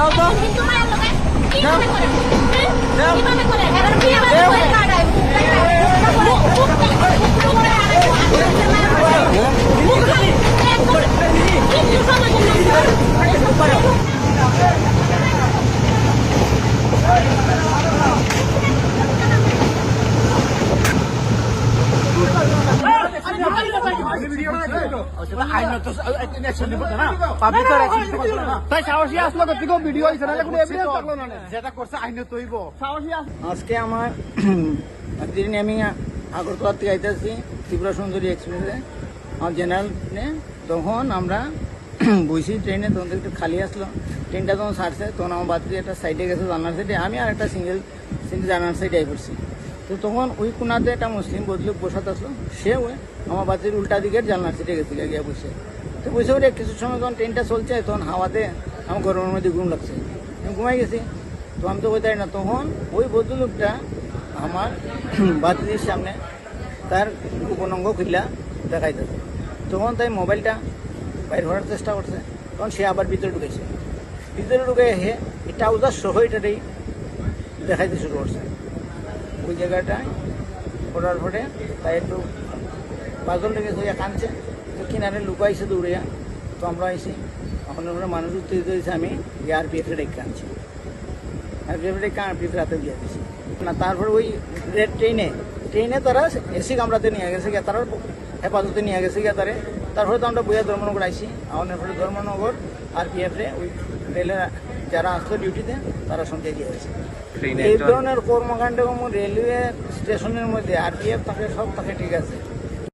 Daw, daw. Daw. Daw. আজকে আমার একদিন আমি আগরতলা থেকে আইতেছি ত্রিপুরা সুন্দরী এক্সপ্রেসে আমার জেনারেল ট্রেনে তখন আমরা বইছি ট্রেনে তখন একটু খালি আসলো। ট্রেনটা তখন ছাড়ছে তখন আমার বাদ একটা সাইডে গেছে জানার সাইডে আমি আর একটা সিঙ্গেল সিঙ্গেল জানার সাইডে আই পড়ছি তো তখন ওই কোনাতে একটা মুসলিম বদলুক বসাতে আসলো। সে ওই আমার বাতির উল্টা দিকের জানলার সাইডে গেছে গিয়ে বসে। তো বসে ওরে কিছু সময় যখন ট্রেনটা চলছে, তখন হাওয়াতে আমার গরমের মধ্যে ঘুম লাগছে। আমি ঘুমাই গেছি। তো আমি তো বলতে না, তখন ওই ভদ্রলোকটা আমার বাতির সামনে তার উপনঙ্গ খুললা দেখাইতেছে। তখন তাই মোবাইলটা বাইর হওয়ার চেষ্টা করছে। তখন সে আবার ভিতরে ঢুকেছে। ভিতরে ঢুকে হে, এটা ট্রাউজার সহ এটাতেই দেখাইতে শুরু করছে। ওই জায়গাটায় করার পরে তাই একটু পাগল লেগে হইয়া কাঁদছে। তো কিনারে লুকাইছে দৌড়িয়া। তো আমরা আইসি এখন আমরা মানুষ উত্তেজিত হয়েছে আমি আর বিএফে ডেকে আনছি। আর বিএফে ডেকে বিএফ রাতে দিয়ে দিছি। না, তারপর ওই রেড ট্রেনে ট্রেনে তারা এসি কামরাতে নিয়ে গেছে গিয়া তারা হেফাজতে নিয়ে গেছে গিয়ে তারে। তারপরে তো আমরা বইয়া ধর্মনগর আইসি আমাদের ধর্মনগর আর বিএফে ওই রেলের যারা আসতো ডিউটিতে তারা সন্ধ্যে দিয়েছে এই ধরনের কর্মকাণ্ড রেলওয়ে স্টেশনের মধ্যে আর পিএফ থাকে সব থাকে ঠিক আছে।